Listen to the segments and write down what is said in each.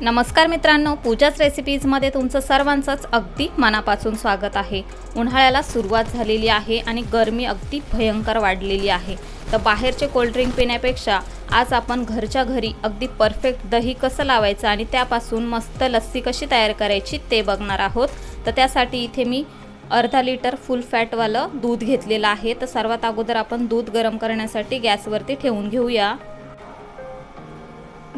नमस्कार मित्रांनो पूजाच रेसिपीजमध्ये तुमचं सर्वांचंच अगदी मनापासून स्वागत आहे. उन्हाळ्याला सुरुवात झालेली आहे आणि गरमी अगदी भयंकर वाढलेली आहे. तर बाहेरचे कोल्ड्रिंक पिण्यापेक्षा आज आपण घरच्या घरी अगदी परफेक्ट दही कसं लावायचं आणि त्यापासून मस्त लस्सी कशी तयार करायची ते बघणार आहोत. तर त्यासाठी इथे मी अर्धा लिटर फुल फॅटवालं दूध घेतलेलं आहे. तर सर्वात अगोदर आपण दूध गरम करण्यासाठी गॅसवरती ठेवून घेऊया.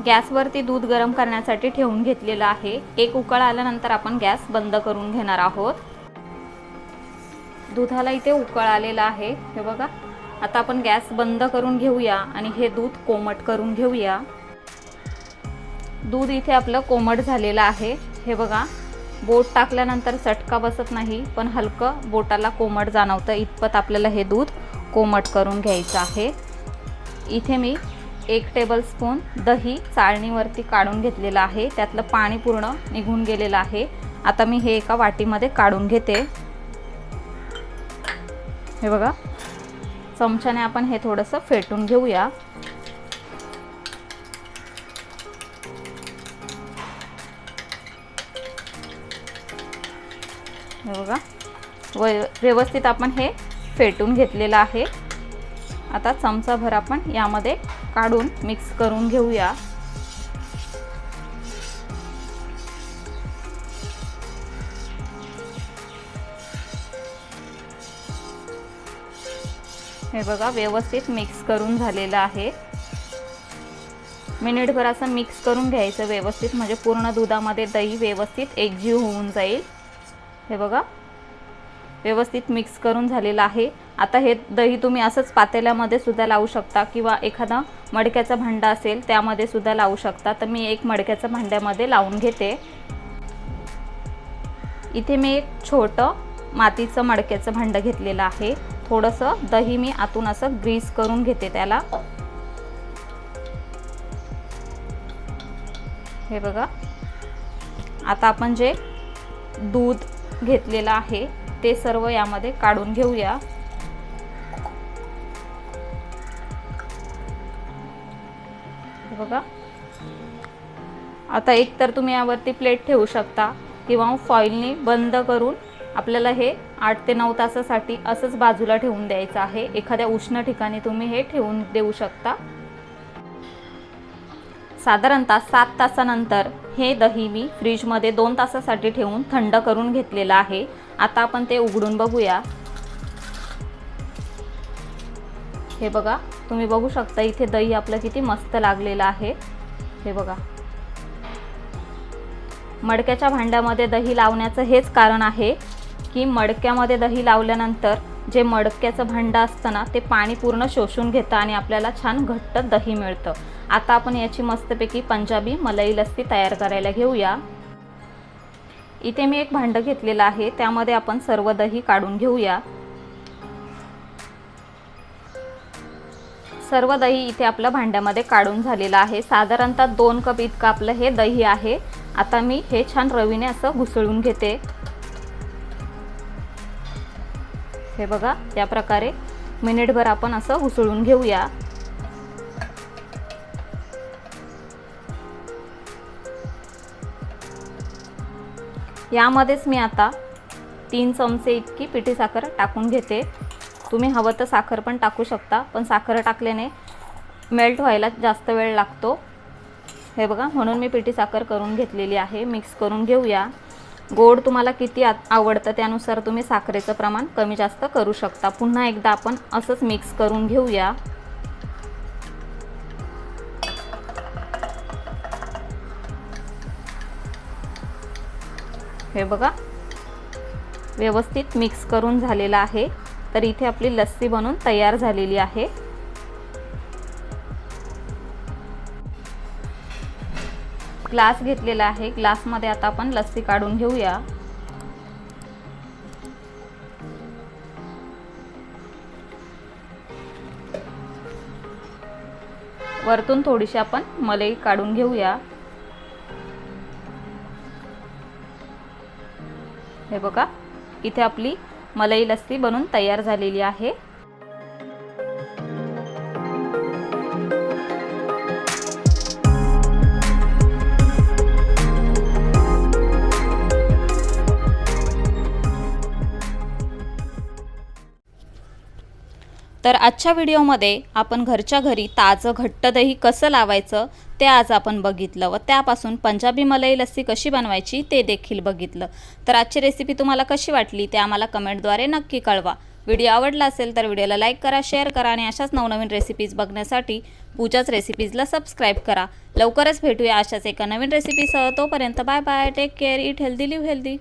गॅसवरती दूध गरम करण्यासाठी ठेवून घेतलेलं आहे. एक उकळ आल्यानंतर आपण गॅस बंद करून घेणार आहोत. दुधाला इथे उकळ आलेला आहे. हे बघा. आता आपण गॅस बंद करून घेऊया आणि हे दूध कोमट करून घेऊया. दूध इथे आपलं कोमट झालेलं आहे. हे बघा. बोट टाकल्यानंतर चटका बसत नाही पण हलकं बोटाला कोमट जाणवतं. इतपत आपल्याला हे दूध कोमट करून घ्यायचं आहे. इथे मी एक टेबलस्पून दही चाळणीवरती काढून घेतलेलं आहे. त्यातलं पाणी पूर्ण निघून गेलेलं आहे. आता मी हे एका वाटीमध्ये काढून घेते. हे बघा. चमच्याने आपण हे थोडंसं फेटून घेऊया. हे बघा. व्यवस्थित आपण हे फेटून घेतलेलं आहे. आता चमचाभर आपण यामध्ये काढून मिक्स करून घेऊया. हे बघा व्यवस्थित मिक्स करून झालेलं आहे. मिनिटभर असं मिक्स करून घ्यायचं व्यवस्थित म्हणजे पूर्ण दुधामध्ये दही व्यवस्थित एकजीव होऊन जाईल. हे बघा व्यवस्थित मिक्स करून झालेलं आहे. आता हे दही तुम्ही असंच पातेल्यामध्ये सुद्धा लावू शकता किंवा एखादा मडक्याचा भांडा असेल त्यामध्ये सुद्धा लावू शकता. तर मी एक मडक्याच्या भांड्यामध्ये लावून घेते. इथे मी एक छोटं मातीचं मडक्याचं भांडं घेतलेलं आहे. थोडंसं दही मी आतून असं ग्रीस करून घेते त्याला. हे बघा. आता आपण जे दूध घेतलेलं आहे ते सर्व यामध्ये काढून घेऊया. बघा. आता एक तर तुम्ही यावरती प्लेट ठेवू शकता किंवा फॉईलने बंद करून आपल्याला हे आठ ते नऊ तासासाठी असंच बाजूला ठेवून द्यायचं आहे. एखाद्या उष्ण ठिकाणी तुम्ही हे ठेवून देऊ शकता. साधारणतः सात तासानंतर हे दही मी फ्रीजमध्ये दोन तासासाठी ठेवून थंड करून घेतलेलं आहे. आता आपण ते उघडून बघूया. हे बघा तुम्ही बघू शकता इथे दही आपलं किती मस्त लागलेलं आहे. हे बघा. मडक्याच्या भांड्यामध्ये दही लावण्याचं हेच कारण आहे की मडक्यामध्ये दही लावल्यानंतर जे मडक्याचं भांडं असतं ना ते पाणी पूर्ण शोषून घेतं आणि आपल्याला छान घट्ट दही मिळतं. आता आपण याची मस्तपैकी पंजाबी मलाई लस्सी तयार करायला घेऊया. इथे मी एक भांडं घेतलेलं आहे त्यामध्ये आपण सर्व दही काढून घेऊया. सर्व दही इथे आपलं भांड्यामध्ये काढून झालेलं आहे. साधारणतः दोन कप इतकं आपलं हे दही आहे. आता मी हे छान रवीने असं घुसळून घेते. हे बघा या प्रकारे मिनिटभर आपण असं घुसळून घेऊया. यामध्येच मी आता तीन चमचे इतकी पिठी साखर टाकून घेते. तुम्ही हवं तर साखर पण टाकू शकता पण साखर टाकल्याने मेल्ट व्हायला जास्त वेळ लागतो. हे बघा म्हणून मी पिठी साखर करून घेतलेली आहे. मिक्स करून घेऊया. गोड तुम्हाला किती आवडतं त्यानुसार तुम्ही साखरेचं प्रमाण कमी जास्त करू शकता. पुन्हा एकदा आपण असंच मिक्स करून घेऊया. हे बघा. व्यवस्थित मिक्स करून झालेलं आहे. तर इथे आपली लस्सी बनून तयार झालेली आहे. ग्लास घेतलेला आहे. ग्लासमध्ये आता आपण लस्सी काढून घेऊया. वरतून थोडीशी आपण मलई काढून घेऊया. हे बघा इथे आपली मलई लस्सी बनून तयार झालेली आहे. तर आजच्या व्हिडिओमध्ये आपण घरच्या घरी ताजं घट्ट दही कसं लावायचं ते आज आपण बघितलं व त्यापासून पंजाबी मलई लस्सी कशी बनवायची ते देखील बघितलं. तर आजची रेसिपी तुम्हाला कशी वाटली ते आम्हाला कमेंटद्वारे नक्की कळवा. व्हिडिओ आवडला असेल तर व्हिडिओला लाईक करा शेअर करा आणि अशाच नवनवीन रेसिपीज बघण्यासाठी पूजाच रेसिपीजला सबस्क्राईब करा. लवकरच भेटूया अशाच एका नवीन रेसिपीसह तोपर्यंत bye bye take care eat healthy live healthy